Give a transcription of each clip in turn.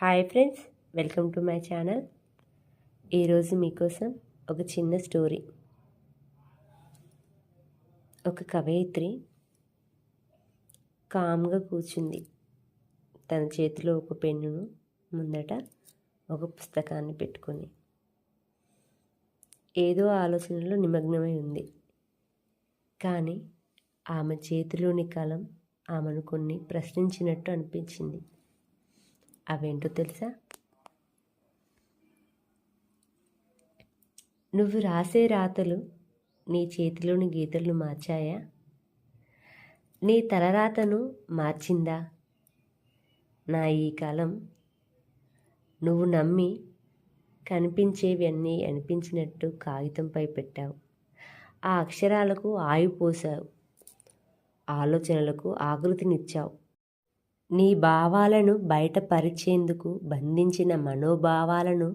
Hi friends welcome to my channel. ఈరోజు మీకోసం ఒక చిన్న స్టోరీ. ఒక కవయిత్రి కామ్గా కూర్చుంది. తన చేతిలో ఒక పెన్నును ముందట ఒక పుస్తకాన్ని పెట్టుకొని. ఏదో ఆలోచనలో నిమగ్నమై ఉంది. కానీ ఆమె చేతిలోని కలం ఆమెను కొన్ని ప్రశ్నించినట్టు అనిపించింది. అవేంటో తెలుసా? నువ్వు రాసే రాతలు నీ చేతిలోని గీతలను మార్చాయా? నీ తలరాతను మార్చిందా? నా ఈ కాలం నువ్వు నమ్మి కనిపించేవన్నీ అనిపించినట్టు కాగితంపై పెట్టావు. ఆ అక్షరాలకు ఆయువు పోసావు ఆలోచనలకు ఆకృతినిచ్చావు. నీ భావాలను బయటపరిచేందుకు బంధించిన మనోభావాలను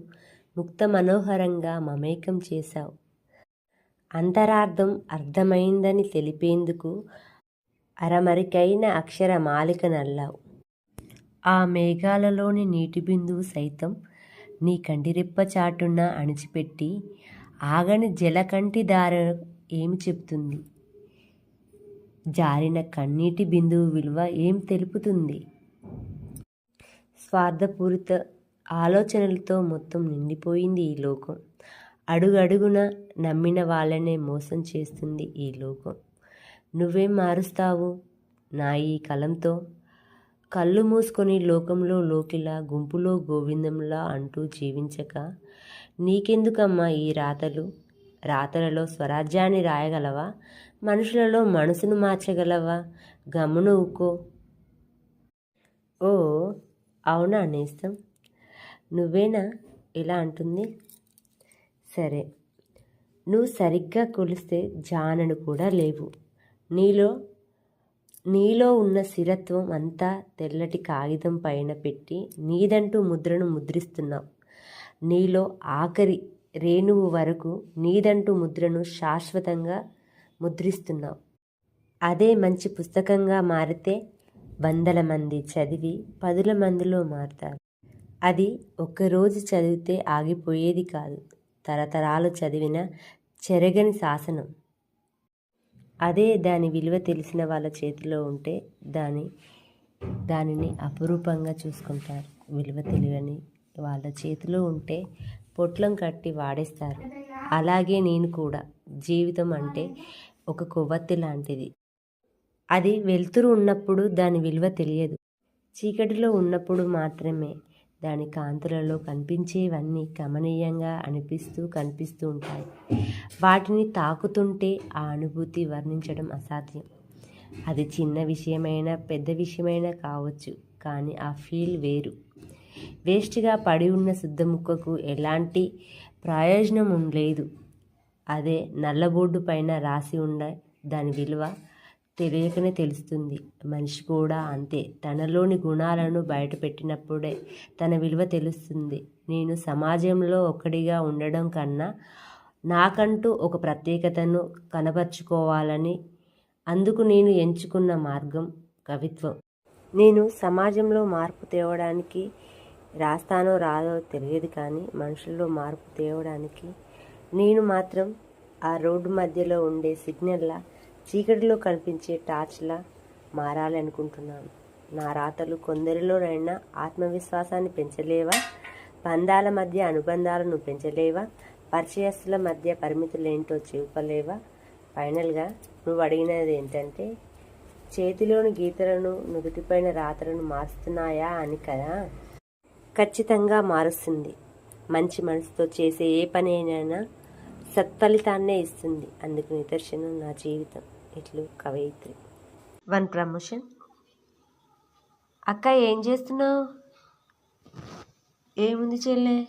ముక్త మనోహరంగా మమేకం చేశావు. అంతరార్థం అర్థమైందని తెలిపేందుకు అరమరికైన అక్షర మాలిక నల్లావు. ఆ మేఘాలలోని నీటి బిందువు సైతం నీ కంటిరెప్ప చాటున అణిచిపెట్టి ఆగని జలకంటి దార ఏమి చెప్తుంది? జారిన కన్నీటి బిందువు విలువ ఏం తెలుపుతుంది? స్వార్థపూరిత ఆలోచనలతో మొత్తం నిండిపోయింది ఈ లోకం. అడుగడుగున నమ్మిన వాళ్ళనే మోసం చేస్తుంది ఈ లోకం. నువ్వేం మారుస్తావు నా ఈ కలంతో. కళ్ళు మూసుకొని లోకంలో లోకిలా గుంపులో గోవిందంలా అంటూ జీవించక నీకెందుకమ్మా ఈ రాతలు? రాతలలో స్వరాజ్యాన్ని రాయగలవా? మనుషులలో మనసును మార్చగలవా? గమ్మున ఊకో. ఓ అవునా నేస్తం? నువ్వేనా? ఇలా అంటుంది. సరే నువ్వు సరిగ్గా కొలిస్తే జానను కూడా లేవు. నీలో నీలో ఉన్న స్థిరత్వం అంతా తెల్లటి కాగితం పైన పెట్టి నీదంటూ ముద్రను ముద్రిస్తున్నావు. నీలో ఆఖరి రేణువు వరకు నీదంటూ ముద్రను శాశ్వతంగా ముద్రిస్తున్నావు అదే మంచి పుస్తకంగా మారితే వందల మంది చదివి పదుల మందిలో మారుతారు. అది ఒక్కరోజు చదివితే ఆగిపోయేది కాదు. తరతరాలు చదివిన చెరగని శాసనం. అదే దాని విలువ తెలిసిన వాళ్ళ చేతిలో ఉంటే దాని దానిని అపురూపంగా చూసుకుంటారు. విలువ తెలియని వాళ్ళ చేతిలో ఉంటే పొట్లం కట్టి వాడేస్తారు. అలాగే నేను కూడా. జీవితం అంటే ఒక కొవ్వొత్తి లాంటిది. అది వెలుతురు ఉన్నప్పుడు దాని విలువ తెలియదు. చీకటిలో ఉన్నప్పుడు మాత్రమే దాని కాంతులలో కనిపించేవన్నీ గమనీయంగా అనిపిస్తూ కనిపిస్తూ ఉంటాయి. వాటిని తాకుతుంటే ఆ అనుభూతి వర్ణించడం అసాధ్యం. అది చిన్న విషయమైనా పెద్ద విషయమైనా కావచ్చు కానీ ఆ ఫీల్ వేరు. వేస్ట్గా పడి ఉన్న శుద్ధ ముక్కకు ఎలాంటి ప్రయోజనం లేదు అదే నల్ల బోర్డు పైన రాసి ఉండే దాని విలువ తెలియకనే తెలుస్తుంది. మనిషి కూడా అంతే. తనలోని గుణాలను బయటపెట్టినప్పుడే తన విలువ తెలుస్తుంది. నేను సమాజంలో ఒక్కడిగా ఉండడం కన్నా నాకంటూ ఒక ప్రత్యేకతను కనపరుచుకోవాలని అందుకు నేను ఎంచుకున్న మార్గం కవిత్వం. నేను సమాజంలో మార్పు తేవడానికి రాస్తానో రాదో తెలియదు కానీ మనుషుల్లో మార్పు తేవడానికి నేను మాత్రం ఆ రోడ్డు మధ్యలో ఉండే సిగ్నల్లా చీకటిలో కనిపించే టార్చ్లా మారాలనుకుంటున్నాను. నా రాతలు కొందరిలోనైనా ఆత్మవిశ్వాసాన్ని పెంచలేవా? బంధాల మధ్య అనుబంధాలను పెంచలేవా? పరిచయస్తుల మధ్య పరిమితులేంటో చూపలేవా? ఫైనల్గా నువ్వు అడిగినది ఏంటంటే చేతిలోని గీతలను నుదుటిపైన రాతలను మారుస్తున్నాయా అని కదా? ఖచ్చితంగా మారుస్తుంది. మంచి మనసుతో చేసే ఏ పని అయినా సత్ఫలితాన్నే ఇస్తుంది. అందుకు నిదర్శనం నా జీవితం. ఇట్లు కవయిత్రి. One promotion. అక్క ఏం చేస్తున్నావు? ఏముంది చెల్లె?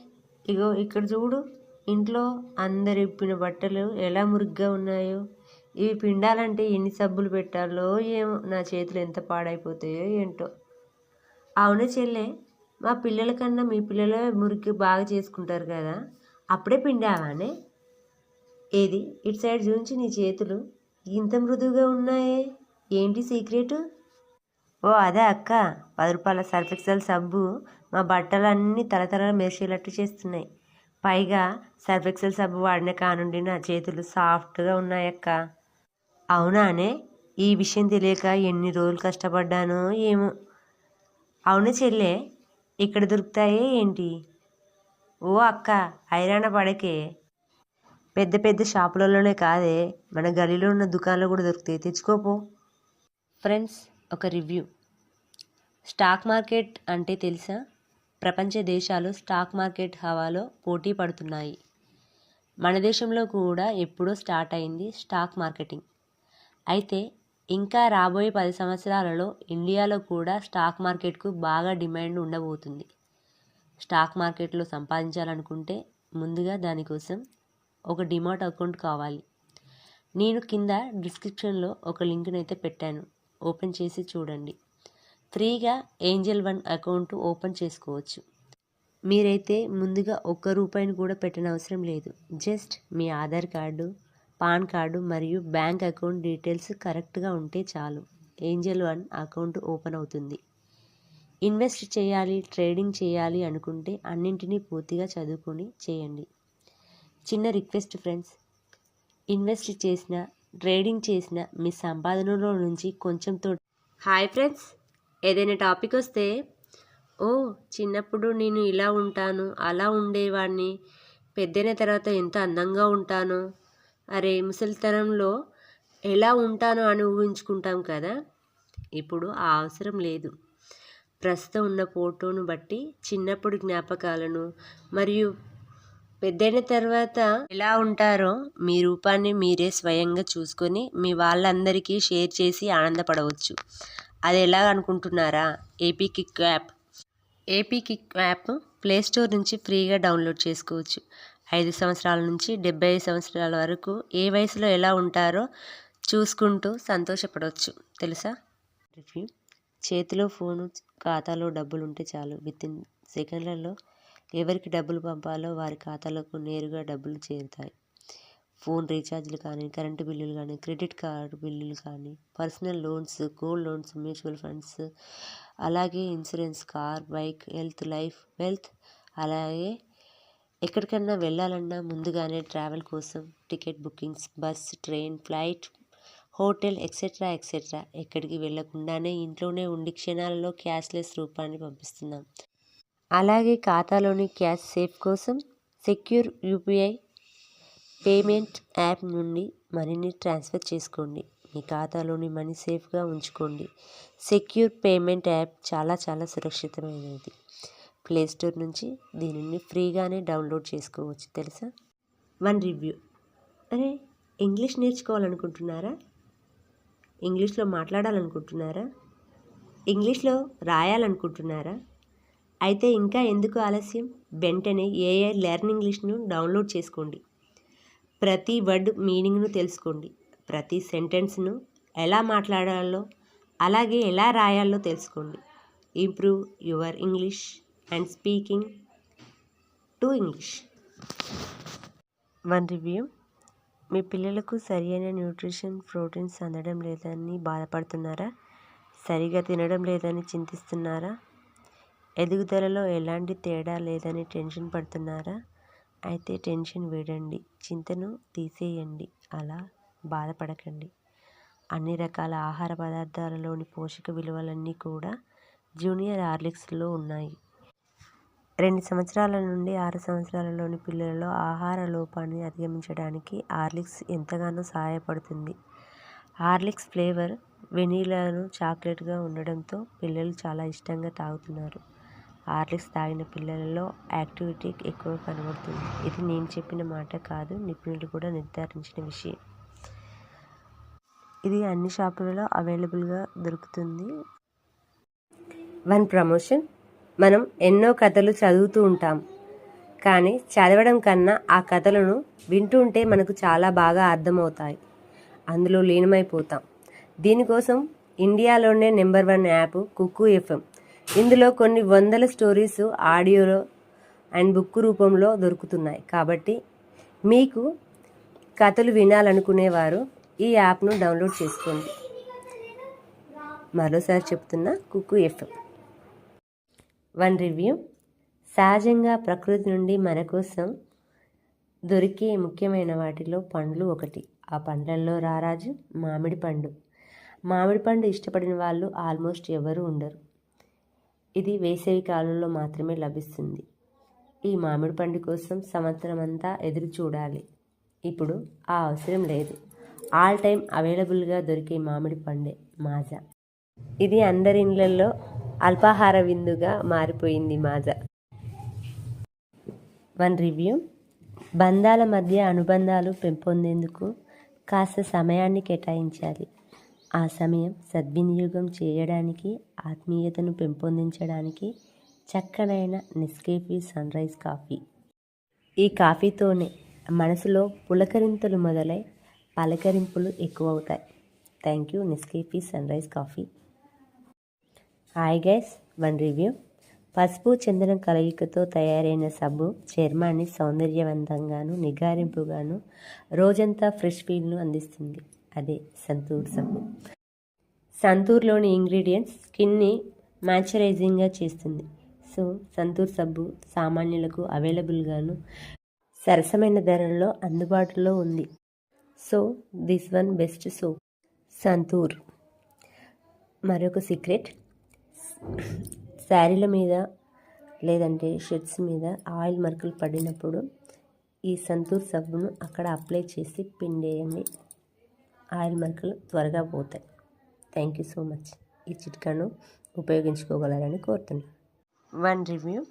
ఇగో ఇక్కడ చూడు. ఇంట్లో అందరు ఇప్పిన బట్టలు ఎలా మురుగ్గా ఉన్నాయో. ఇవి పిండాలంటే ఎన్ని సబ్బులు పెట్టాలో ఏమో. నా చేతులు ఎంత పాడైపోతాయో ఏంటో. అవునే చెల్లె మా పిల్లల కన్నా మీ పిల్లలే మురికి బాగా చేసుకుంటారు కదా. అప్పుడే పిండావానే? ఏది? ఇటు సైడ్ చూంచి నీ చేతులు. ఇంత మృదువుగా ఉన్నాయే. ఏంటి సీక్రెట్? ఓ అదే అక్క. పది రూపాయల సర్ఫ్ ఎక్సెల్ సబ్బు మా బట్టలన్నీ తలతల మెరిసేటట్టు చేస్తున్నాయి. పైగా సర్ఫ్ ఎక్సెల్ సబ్బు వాడిన కానుండి నా చేతులు సాఫ్ట్గా ఉన్నాయక్క అవునానే ఈ విషయం తెలియక ఎన్ని రోజులు కష్టపడ్డానో ఏమో. అవును చెల్లె. ఇక్కడ దొరుకుతాయే ఏంటి? ఓ అక్క. ఐరాణ పడకే. పెద్ద పెద్ద షాపులలోనే కాదే మన గలీలో ఉన్న దుకాణాలు కూడా దొరుకుతాయి. తెచ్చుకోపో. ఫ్రెండ్స్ ఒక రివ్యూ. స్టాక్ మార్కెట్ అంటే తెలుసా? ప్రపంచ దేశాలు స్టాక్ మార్కెట్ హవాలో పోటీ పడుతున్నాయి. మన దేశంలో కూడా ఎప్పుడో స్టార్ట్ అయింది స్టాక్ మార్కెటింగ్. అయితే ఇంకా రాబోయే పది సంవత్సరాలలో ఇండియాలో కూడా స్టాక్ మార్కెట్కు బాగా డిమాండ్ ఉండబోతుంది. స్టాక్ మార్కెట్లో సంపాదించాలనుకుంటే ముందుగా దానికోసం ఒక డిమాట్ అకౌంట్ కావాలి. నేను కింద డిస్క్రిప్షన్లో ఒక లింక్ని అయితే పెట్టాను. ఓపెన్ చేసి చూడండి. ఫ్రీగా ఏంజల్ వన్ అకౌంట్ ఓపెన్ చేసుకోవచ్చు. మీరైతే ముందుగా ఒక్క రూపాయిని కూడా పెట్టనవసరం లేదు. జస్ట్ మీ ఆధార్ కార్డు పాన్ కార్డు మరియు బ్యాంక్ అకౌంట్ డీటెయిల్స్ కరెక్ట్గా ఉంటే చాలు. ఏంజల్ వన్ అకౌంట్ ఓపెన్ అవుతుంది. ఇన్వెస్ట్ చేయాలి ట్రేడింగ్ చేయాలి అనుకుంటే అన్నింటినీ పూర్తిగా చదువుకొని చేయండి. చిన్న రిక్వెస్ట్ ఫ్రెండ్స్. ఇన్వెస్ట్ చేసిన ట్రేడింగ్ చేసిన మీ సంపాదనలో నుంచి కొంచెంతో హాయ్ ఫ్రెండ్స్. ఏదైనా టాపిక్ వస్తే ఓ చిన్నప్పుడు నేను ఇలా ఉంటాను అలా ఉండేవాడిని పెద్దైన తర్వాత ఎంత అందంగా ఉంటాను అరే ముసలితనంలో ఎలా ఉంటానో అని ఊహించుకుంటాం కదా. ఇప్పుడు ఆ అవసరం లేదు. ప్రస్తుతం ఉన్న ఫోటోను బట్టి చిన్నప్పుడు జ్ఞాపకాలను మరియు పెద్దయిన తర్వాత ఎలా ఉంటారో మీ రూపాన్ని మీరే స్వయంగా చూసుకొని మీ వాళ్ళందరికీ షేర్ చేసి ఆనందపడవచ్చు. అది ఎలా అనుకుంటున్నారా? AP kick app AP kick app play store నుంచి ఫ్రీగా డౌన్లోడ్ చేసుకోవచ్చు. ఐదు సంవత్సరాల నుంచి డెబ్బై సంవత్సరాల వరకు ఏ వయసులో ఎలా ఉంటారో చూసుకుంటూ సంతోషపడవచ్చు. తెలుసా? రివ్యూ చేతిలో ఫోను ఖాతాలో డబ్బులు ఉంటే చాలు. విత్ ఇన్ సెకండ్లలో ఎవరికి డబ్బులు పంపాలో వారి ఖాతాలకు నేరుగా డబ్బులు చేరుతాయి. ఫోన్ రీఛార్జ్లు కానీ కరెంటు బిల్లులు కానీ క్రెడిట్ కార్డు బిల్లులు కానీ personal loans gold loans mutual funds అలాగే insurance car bike health life wealth అలాగే ఎక్కడికన్నా వెళ్ళాలన్నా ముందుగానే ట్రావెల్ కోసం ticket bookings bus train flight hotel etcetera etcetera ఎక్కడికి వెళ్ళకుండానే ఇంట్లోనే ఉండి క్షణాలలో క్యాష్లెస్ రూపాన్ని పంపిస్తున్నాం. అలాగే ఖాతాలోని క్యాష్ సేఫ్ కోసం సెక్యూర్ యూపీఐ పేమెంట్ యాప్ నుండి మనీని ట్రాన్స్ఫర్ చేసుకోండి. మీ ఖాతాలోని మనీ సేఫ్గా ఉంచుకోండి. సెక్యూర్ పేమెంట్ యాప్ చాలా చాలా సురక్షితమైనది. ప్లే స్టోర్ నుంచి దీనిని ఫ్రీగానే డౌన్లోడ్ చేసుకోవచ్చు తెలుసా? One review. అరే ఇంగ్లీష్ నేర్చుకోవాలనుకుంటున్నారా? ఇంగ్లీష్లో మాట్లాడాలనుకుంటున్నారా? ఇంగ్లీష్లో రాయాలనుకుంటున్నారా? అయితే ఇంకా ఎందుకు ఆలస్యం? వెంటనే ఏఐ లెర్నింగ్ ఇంగ్లీష్ను డౌన్లోడ్ చేసుకోండి. ప్రతి వర్డ్ మీనింగ్ను తెలుసుకోండి. ప్రతి సెంటెన్స్ను ఎలా మాట్లాడాలో అలాగే ఎలా రాయాలో తెలుసుకోండి. Improve your English and speaking to English. One review. మీ పిల్లలకు సరియైన న్యూట్రిషన్ ప్రోటీన్స్ అందడం లేదని బాధపడుతున్నారా? సరిగా తినడం లేదని చింతిస్తున్నారా? ఎదుగుదలలో ఎలాంటి తేడా లేదని టెన్షన్ పడుతున్నారా? అయితే టెన్షన్ వీడండి చింతను తీసేయండి అలా బాధపడకండి. అన్ని రకాల ఆహార పదార్థాలలోని పోషక విలువలన్నీ కూడా జూనియర్ హార్లిక్స్లో ఉన్నాయి. రెండు సంవత్సరాల నుండి ఆరు సంవత్సరాలలోని పిల్లలలో ఆహార లోపాన్ని అధిగమించడానికి హార్లిక్స్ ఎంతగానో సహాయపడుతుంది. హార్లిక్స్ ఫ్లేవర్ వెనీలాను చాక్లెట్గా ఉండడంతో పిల్లలు చాలా ఇష్టంగా తాగుతున్నారు. హార్లిక్స్ తాగిన పిల్లలలో యాక్టివిటీ ఎక్కువ కనబడుతుంది. ఇది నేను చెప్పిన మాట కాదు నిపుణులు కూడా నిర్ధారించిన విషయం. ఇది అన్ని షాపులలో అవైలబుల్గా దొరుకుతుంది. One promotion. మనం ఎన్నో కథలు చదువుతూ ఉంటాం కానీ చదవడం కన్నా ఆ కథలను వింటుంటే మనకు చాలా బాగా అర్థమవుతాయి. అందులో లీనమైపోతాం. దీనికోసం ఇండియాలోనే number one app Kuku FM ఇందులో కొన్ని వందల స్టోరీస్ ఆడియోలో అండ్ బుక్ రూపంలో దొరుకుతున్నాయి. కాబట్టి మీకు కథలు వినాలనుకునేవారు ఈ యాప్ను డౌన్లోడ్ చేసుకోండి. మరోసారి చెప్తున్నా కుక్కు ఎఫ్ఎం. One review. సహజంగా ప్రకృతి నుండి మన కోసం దొరికే ముఖ్యమైన వాటిలో పండ్లు ఒకటి. ఆ పండ్లల్లో రారాజు మామిడి పండు. మామిడి పండు ఇష్టపడిన వాళ్ళు ఆల్మోస్ట్ ఎవరు ఉండరు. ఇది వేసవి కాలంలో మాత్రమే లభిస్తుంది. ఈ మామిడి పండు కోసం సంవత్సరం అంతా ఎదురు చూడాలి. ఇప్పుడు ఆ అవసరం లేదు. ఆల్ టైం అవైలబుల్గా దొరికే మామిడి పండే మాజా. ఇది అందరి ఇళ్ళల్లో అల్పాహార విందుగా మారిపోయింది మాజా. One review. బంధాల మధ్య అనుబంధాలు పెంపొందేందుకు కాస్త సమయాన్ని కేటాయించాలి. ఆ సమయం సద్వినియోగం చేయడానికి ఆత్మీయతను పెంపొందించడానికి చక్కనైన నెస్కేఫీ సన్ రైజ్ కాఫీ. ఈ కాఫీతోనే మనసులో పులకరింతలు మొదలై పలకరింపులు ఎక్కువవుతాయి. Thank you Nescafe sunrise coffee. Hi guys one review. పసుపు చందనం కలయికతో తయారైన సబ్బు చర్మాన్ని సౌందర్యవంతంగాను నిగారింపుగాను రోజంతా ఫ్రెష్ ఫీల్ను అందిస్తుంది. అదే సంతూర్ సబ్బు. సంతూర్లోని ఇంగ్రీడియంట్స్ స్కిన్ని మ్యాచరైజింగ్గా చేస్తుంది. సో సంతూర్ సబ్బు సామాన్యులకు అవైలబుల్గాను సరసమైన ధరల్లో అందుబాటులో ఉంది. So this one best soap. Santoor. మరొక సీక్రెట్. శారీల మీద లేదంటే షర్ట్స్ మీద ఆయిల్ మరకలు పడినప్పుడు ఈ సంతూర్ సబ్బును అక్కడ అప్లై చేసి పిండేయండి. ఆయిల్ మరకలు త్వరగా పోతాయి. Thank you so much. ఈ చిట్కాను ఉపయోగించుకోగలరని కోరుతున్నాను. One review.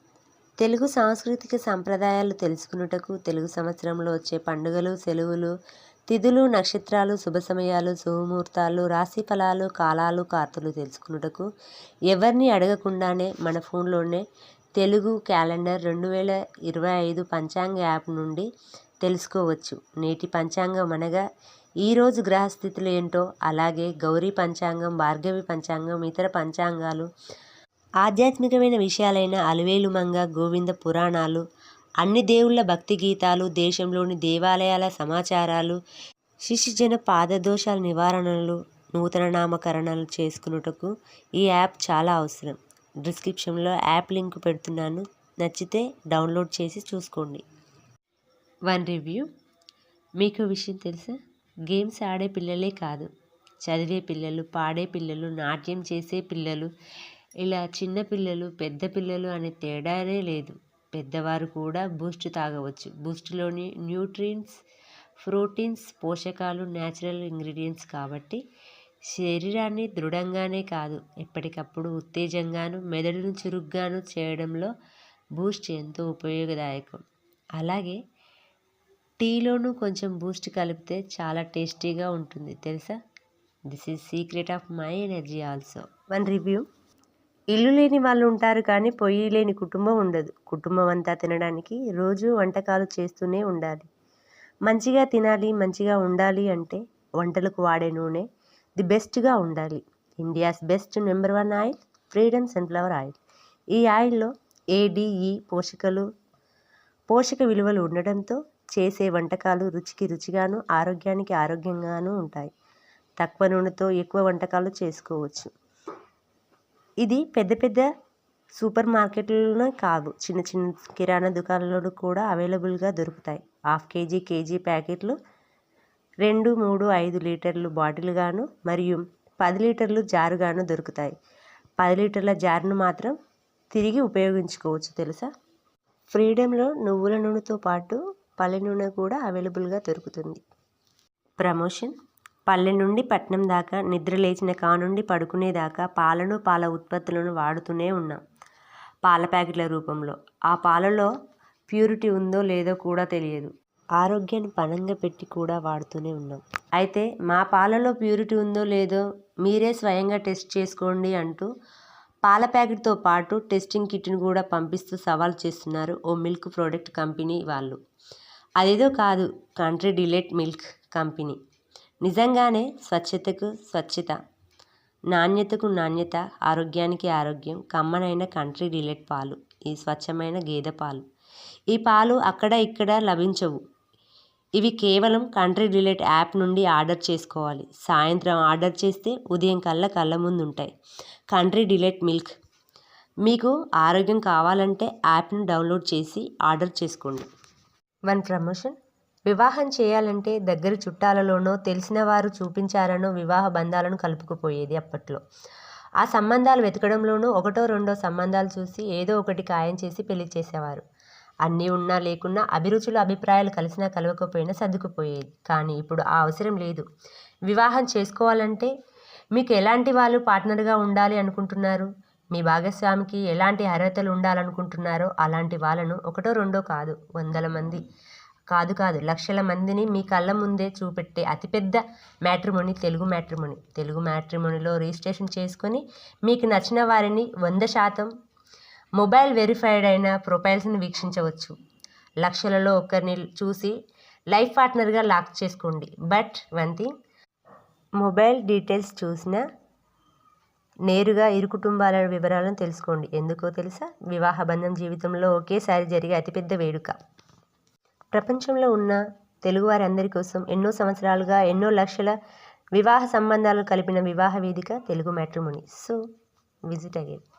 తెలుగు సాంస్కృతిక సంప్రదాయాలు తెలుసుకున్నటకు తెలుగు సంవత్సరంలో వచ్చే పండుగలు సెలవులు తిథులు నక్షత్రాలు శుభ సమయాలు శుభముహూర్తాలు రాశి ఫలాలు కాలాలు కార్తలు తెలుసుకున్నటకు ఎవరిని అడగకుండానే మన ఫోన్లోనే తెలుగు క్యాలెండర్ రెండు వేల ఇరవై ఐదు పంచాంగ యాప్ నుండి తెలుసుకోవచ్చు. నేటి పంచాంగం అనగా ఈరోజు గ్రహస్థితులు ఏంటో అలాగే గౌరీ పంచాంగం భార్గవి పంచాంగం ఇతర పంచాంగాలు ఆధ్యాత్మికమైన విషయాలైన అలవేలు మంగ గోవింద పురాణాలు అన్ని దేవుళ్ళ భక్తి గీతాలు దేశంలోని దేవాలయాల సమాచారాలు శిశుజన పాదదోషాల నివారణలు నూతన నామకరణలు చేసుకున్నటకు ఈ యాప్ చాలా అవసరం. డిస్క్రిప్షన్లో యాప్ లింక్ పెడుతున్నాను. నచ్చితే డౌన్లోడ్ చేసి చూసుకోండి. One review. మీకు విషయం తెలుసా? గేమ్స్ ఆడే పిల్లలే కాదు. చదివే పిల్లలు పాడే పిల్లలు నాట్యం చేసే పిల్లలు ఇలా చిన్న పిల్లలు పెద్ద పిల్లలు అనే తేడానే లేదు. పెద్దవారు కూడా బూస్ట్ తాగవచ్చు. బూస్ట్లోని న్యూట్రియన్స్ ప్రోటీన్స్ పోషకాలు న్యాచురల్ ఇంగ్రీడియంట్స్ కాబట్టి శరీరాన్ని దృఢంగానే కాదు ఎప్పటికప్పుడు ఉత్తేజంగాను మెదడును చురుగ్గాను చేయడంలో బూస్ట్ ఎంతో ఉపయోగదాయకం. అలాగే టీలోనూ కొంచెం బూస్ట్ కలిపితే చాలా టేస్టీగా ఉంటుంది తెలుసా? This is secret of my energy also one review ఇల్లు లేని వాళ్ళు ఉంటారు కానీ పొయ్యి లేని కుటుంబం ఉండదు. కుటుంబం అంతా తినడానికి రోజు వంటకాలు చేస్తూనే ఉండాలి. మంచిగా తినాలి మంచిగా ఉండాలి అంటే వంటలకు వాడే నూనె ది బెస్ట్గా ఉండాలి. India's best number one oil freedom sunflower oil ఈ ఆయిల్లో ఏడిఈ పోషకలు పోషక విలువలు ఉండడంతో చేసే వంటకాలు రుచికి రుచిగాను ఆరోగ్యానికి ఆరోగ్యంగాను ఉంటాయి. తక్కువ నూనెతో ఎక్కువ వంటకాలు చేసుకోవచ్చు. ఇది పెద్ద పెద్ద సూపర్ మార్కెట్లలోనే కాదు చిన్న చిన్న కిరాణా దుకాణాలలో కూడా అవైలబుల్గా దొరుకుతాయి. హాఫ్ కేజీ కేజీ ప్యాకెట్లు రెండు మూడు ఐదు లీటర్లు బాటిల్గాను మరియు పది లీటర్లు జారుగాను దొరుకుతాయి. పది లీటర్ల జారును మాత్రం తిరిగి ఉపయోగించుకోవచ్చు తెలుసా? ఫ్రీడంలో నువ్వుల నూనెతో పాటు పల్లె నూనె కూడా అవైలబుల్గా దొరుకుతుంది. ప్రమోషన్. పల్లె నుండి పట్నం దాకా నిద్ర లేచిన కానుండి పడుకునేదాకా పాలను పాల ఉత్పత్తులను వాడుతూనే ఉన్నాం. పాల ప్యాకెట్ల రూపంలో. ఆ పాలలో ప్యూరిటీ ఉందో లేదో కూడా తెలియదు. ఆరోగ్యాన్ని పణంగా పెట్టి కూడా వాడుతూనే ఉన్నాం. అయితే మా పాలలో ప్యూరిటీ ఉందో లేదో మీరే స్వయంగా టెస్ట్ చేసుకోండి అంటూ పాల ప్యాకెట్తో పాటు టెస్టింగ్ కిట్ను కూడా పంపిస్తూ సవాల్ చేస్తున్నారు ఓ మిల్క్ ప్రోడక్ట్ కంపెనీ వాళ్ళు. అదేదో కాదు కంట్రీ డిలైట్ మిల్క్ కంపెనీ. నిజంగానే స్వచ్ఛతకు స్వచ్ఛత నాణ్యతకు నాణ్యత ఆరోగ్యానికి ఆరోగ్యం కమ్మనైన కంట్రీ డిలైట్ పాలు ఈ స్వచ్ఛమైన గేదె పాలు. ఈ పాలు అక్కడ ఇక్కడ లభించవు. ఇవి కేవలం కంట్రీ డిలైట్ యాప్ నుండి ఆర్డర్ చేసుకోవాలి. సాయంత్రం ఆర్డర్ చేస్తే ఉదయం కల్లా కళ్ళ ముందు ఉంటాయి. Country delight milk. మీకు ఆరోగ్యం కావాలంటే యాప్ను డౌన్లోడ్ చేసి ఆర్డర్ చేసుకోండి. One promotion. వివాహం చేయాలంటే దగ్గర చుట్టాలలోనో తెలిసిన వారు చూపించారనో వివాహ బంధాలను కలుపుకుపోయేది అప్పట్లో. ఆ సంబంధాలు వెతకడంలోనూ ఒకటో రెండో సంబంధాలు చూసి ఏదో ఒకటి ఖాయం చేసి పెళ్ళి చేసేవారు. అన్నీ ఉన్నా లేకున్నా అభిరుచులు అభిప్రాయాలు కలిసినా కలవకపోయినా సర్దుకుపోయేది. కానీ ఇప్పుడు ఆ అవసరం లేదు. వివాహం చేసుకోవాలంటే మీకు ఎలాంటి వాళ్ళు పార్ట్నర్గా ఉండాలి అనుకుంటున్నారు? మీ భాగస్వామికి ఎలాంటి అర్హతలు ఉండాలనుకుంటున్నారో అలాంటి వాళ్ళను ఒకటో రెండో కాదు వందల మంది. కాదు కాదు లక్షల మందిని మీ కళ్ళ ముందే చూపెట్టే అతిపెద్ద మ్యాట్రిమోని తెలుగు మ్యాట్రిమోని. తెలుగు మ్యాట్రిమోనిలో రిజిస్ట్రేషన్ చేసుకొని మీకు నచ్చిన వారిని వంద శాతం మొబైల్ వెరిఫైడ్ అయిన ప్రొఫైల్స్ని వీక్షించవచ్చు. లక్షలలో ఒకరిని చూసి లైఫ్ పార్ట్నర్గా లాక్ చేసుకోండి. But one thing mobile details చూసిన నేరుగా ఇరు కుటుంబాల వివరాలను తెలుసుకోండి. ఎందుకో తెలుసా? వివాహ బంధం జీవితంలో ఒకేసారి జరిగే అతిపెద్ద వేడుక. ప్రపంచంలో ఉన్న తెలుగువారందరి కోసం ఎన్నో సంవత్సరాలుగా ఎన్నో లక్షల వివాహ సంబంధాలు కలిపిన వివాహ వేదిక Telugu matrimony. So visit again.